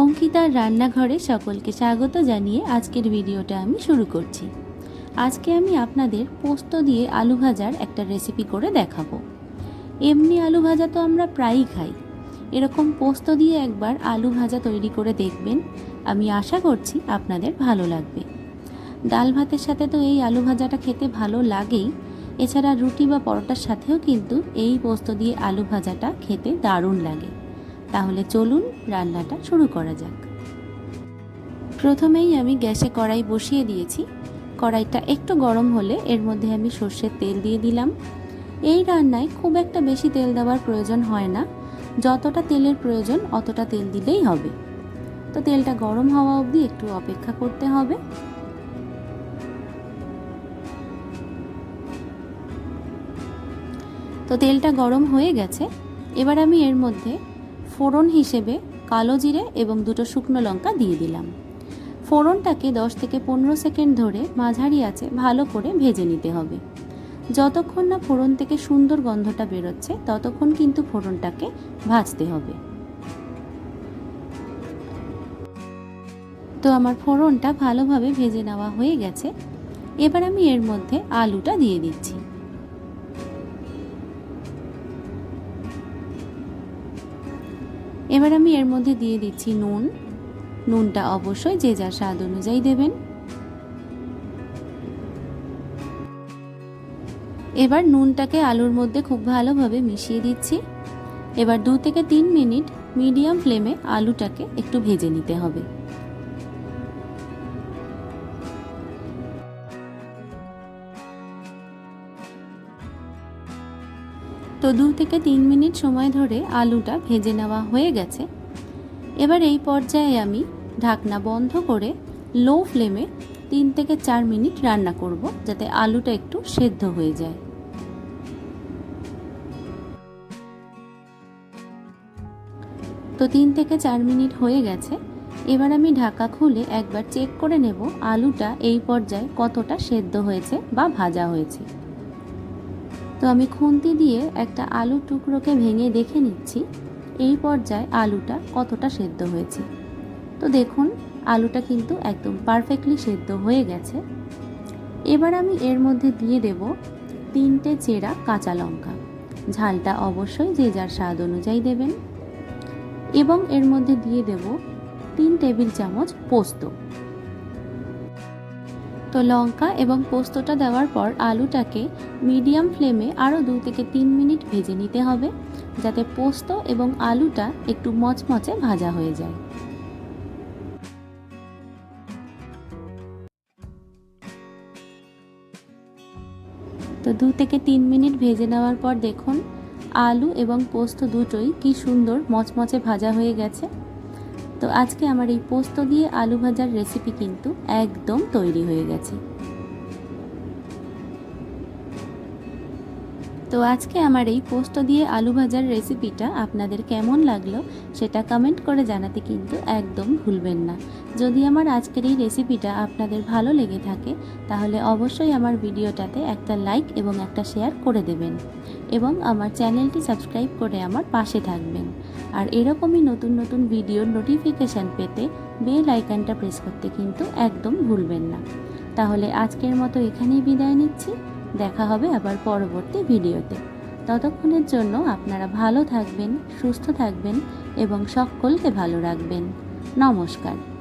অঙ্কিতার রান্নাঘরে সকলকে স্বাগত জানিয়ে আজকের ভিডিওটা আমি শুরু করছি। আজকে আমি আপনাদের পোস্ত দিয়ে আলু ভাজার একটা রেসিপি করে দেখাবো। এমনি আলু ভাজা তো আমরা প্রায়ই খাই। এরকম পোস্ত দিয়ে একবার আলু ভাজা তৈরি করে দেখবেন। আমি আশা করছি আপনাদের ভালো লাগবে। ডাল ভাতের সাথে তো এই আলু ভাজাটা খেতে ভালো লাগেই। এছাড়া রুটি বা পরোটার সাথেও কিন্তু এই পোস্ত দিয়ে আলু ভাজাটা খেতে দারুণ লাগে। তাহলে চলুন রান্নাটা শুরু করা যাক। প্রথমেই আমি গ্যাসে কড়াই বসিয়ে দিয়েছি। কড়াইটা একটু গরম হলে এর মধ্যে আমি সর্ষের তেল দিয়ে দিলাম। এই রান্নায় খুব একটা বেশি তেল দেওয়ার প্রয়োজন হয় না। যতটা তেলের প্রয়োজন অতটা তেল দিলেই হবে। তো তেলটা গরম হওয়া অবধি একটু অপেক্ষা করতে হবে। তো তেলটা গরম হয়ে গেছে। এবার আমি এর মধ্যে ফোড়ন হিসেবে কালো জিরে এবং দুটো শুকনো লঙ্কা দিয়ে দিলাম। ফোড়নটাকে 10 থেকে পনেরো সেকেন্ড ধরে মাঝারি আছে ভালো করে ভেজে নিতে হবে। যতক্ষণ না ফোড়ন থেকে সুন্দর গন্ধটা বেরোচ্ছে, ততক্ষণ কিন্তু ফোড়নটাকে ভাজতে হবে। তো আমার ফোড়নটা ভালোভাবে ভেজে নেওয়া হয়ে গেছে। এবার আমি এর মধ্যে আলুটা দিয়ে দিচ্ছি। এবার আমি এর মধ্যে দিয়ে দিচ্ছি নুন। নুনটা অবশ্যই যে যার স্বাদ অনুযায়ী দেবেন। এবার নুনটাকে আলুর মধ্যে খুব ভালোভাবে মিশিয়ে দিচ্ছি। এবার দু থেকে তিন মিনিট মিডিয়াম ফ্লেমে আলুটাকে একটু ভেজে নিতে হবে। তো দু থেকে তিন মিনিট সময় ধরে আলুটা ভেজে নেওয়া হয়ে গেছে। এবার এই পর্যায়ে আমি ঢাকনা বন্ধ করে লো ফ্লেমে তিন থেকে চার মিনিট রান্না করব যাতে আলুটা একটু সেদ্ধ হয়ে যায়। তো তিন থেকে চার মিনিট হয়ে গেছে। এবার আমি ঢাকা খুলে একবার চেক করে নেব আলুটা এই পর্যায়ে কতটা সেদ্ধ হয়েছে বা ভাজা হয়েছে। তো আমি খুন্তি দিয়ে একটা আলু টুকরোকে ভেঙে দেখে নিচ্ছি। এই পর্যায়ে আলুটা কতটা সেদ্ধ হয়েছে। তো দেখুন, আলুটা কিন্তু একদম পারফেক্টলি সেদ্ধ হয়ে গেছে। এবার আমি এর মধ্যে দিয়ে দেব তিনটে চেরা কাঁচা লঙ্কা। ঝালটা অবশ্যই যে যার স্বাদ অনুযায়ী দেবেন। এবং এর মধ্যে দিয়ে দেব তিন টেবিল চামচ পোস্ত। তো লঙ্কা এবং পোস্তটা দেওয়ার পর আলুটাকে মিডিয়াম ফ্লেমে আরও দু থেকে তিন মিনিট ভেজে নিতে হবে, যাতে পোস্ত এবং আলুটা একটু মচমচে ভাজা হয়ে যায়। তো দু থেকে তিন মিনিট ভেজে নেওয়ার পর দেখুন, আলু এবং পোস্ত দুটোই কি সুন্দর মচমচে ভাজা হয়ে গেছে। তো আজকে আমার এই পোস্ত দিয়ে আলু ভাজার রেসিপি কিন্তু একদম তৈরি হয়ে গেছে। তো আজকে আমার এই পোস্ত দিয়ে আলু ভাজার রেসিপিটা আপনাদের কেমন লাগল সেটা কমেন্ট করে জানাতে কিন্তু একদম ভুলবেন না। যদি আমার আজকের এই রেসিপিটা আপনাদের ভালো লেগে থাকে, তাহলে অবশ্যই আমার ভিডিওটাতে একটা লাইক এবং একটা শেয়ার করে দেবেন এবং আমার চ্যানেলটি সাবস্ক্রাইব করে আমার পাশে থাকবেন। আর এরকমই নতুন নতুন ভিডিওর নোটিফিকেশান পেতে বেল আইকনটা প্রেস করতে কিন্তু একদম ভুলবেন না। তাহলে আজকের মতো এখানেই বিদায় নিচ্ছি। দেখা হবে আবার পরবর্তী ভিডিওতে ততক্ষণের জন্য আপনারা ভালো থাকবেন, সুস্থ থাকবেন এবং সকলকে ভালো রাখবেন। নমস্কার।